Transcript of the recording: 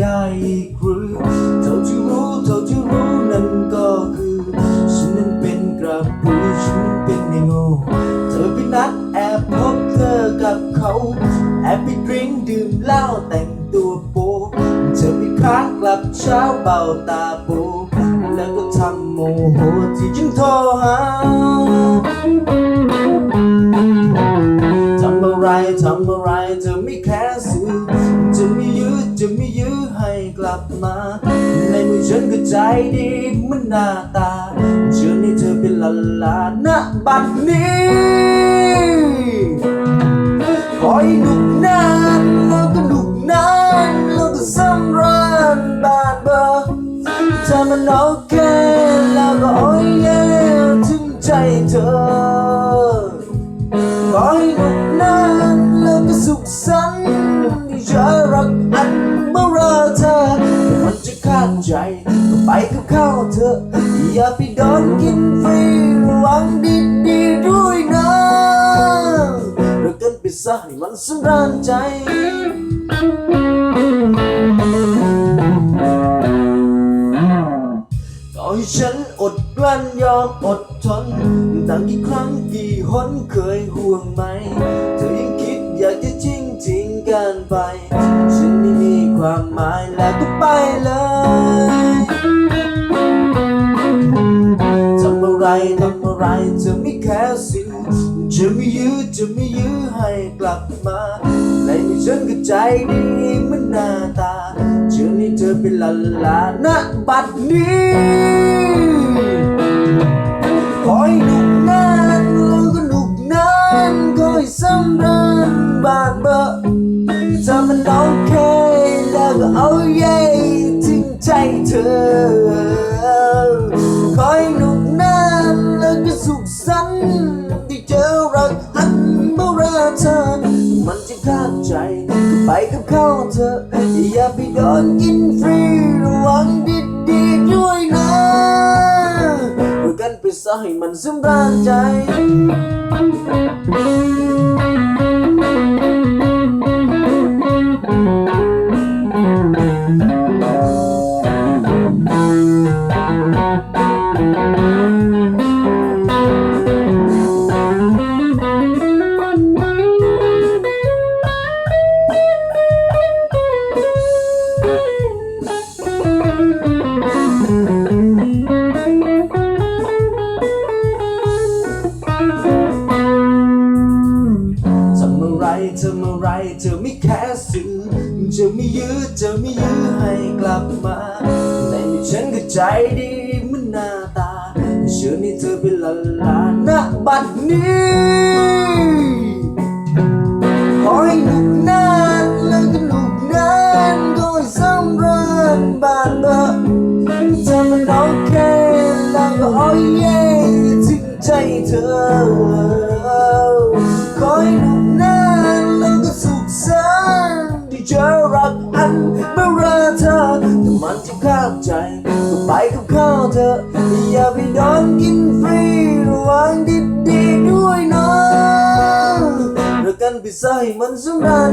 ได้หรือเท่าที่รู้เท่าที่รู้นั่นก็คือ ฉันนั้นเป็นกระปุ๋ยฉันเป็นไอ้งูเธอไปนัดแอบพบเธอกับเขา แอบไปดื่มดื่มเหล้าแต่งตัวโป๊เธอไปค้างกลับเช้าเบาตาโป๊แล้วก็ทำโมโหที่จึงโทรหาทำอะไรทำอะไรเธอไม่แคร์ ลับมา ในมือฉันก็ใจดีเหมันหน้าตาเชื่อให้เธอเป็นลาลาณบัดนี้คอยหนุกนานแล้วก็หนุกนานแล้วก็สำราญบาดเบอร์ถ้ามันโอเคแล้วก็โอ้ยเย่ถึงใจเธอขอให้หนุกนานแล้วก็สุขสันต์ที่จะรักอันเมื่อเรธอาดใจก็ไปกับเขาเถอะ อย่าไปโดนกินฟรีระวังดีๆด้วยนะเลิกกันไปซะให้มันสำราญใจต่อให้ฉันอดกลั้นยอมอดทนตั้งกี่ครั้งกี่หนเคยห่วงไหมเธอ อยากจะจริงจริงกันไป ฉันไม่มีความหมายแล้วก็ไปเลยทำอะไรทำอะไรเธอไม่แค่สิ่งจะไม่ยื้อจะไม่ยื้อให้กลับมาในมือฉันก็ใจดีเหมือนหน้าตาเชื่อให้เธอเป็นลาลาณบัดนี้ มันโอเค แล้วก็เอาเย่ถึงใจเธอ คอยหนุกนานแล้วก็สุขสันต์ที่เจอรักอันมื่อราเธอ มันจะขาดใจไปกับเขาเถออย่าไปโดนกินฟรีระวังดีๆด้วยนะด้วยกันไปซะให้มันสำราญใจ ทำอะไรทำอะไรเธอไม่แค่สื่อจะไม่ยื้อจะไม่ยื้อให้กลับมาในฉันก็ใจดีเมือนหน้าตาเชื่อในเธอเป็นลาลาณบัดนี้ขอให้หนุกนานแล้วก็หนุกนานก็ให้สำราญบานเบอถ้ามันโอเคแล้วก็โอ้ยเย่ถึงใจเธอ เลิกกันไปซะให้มันสำราญ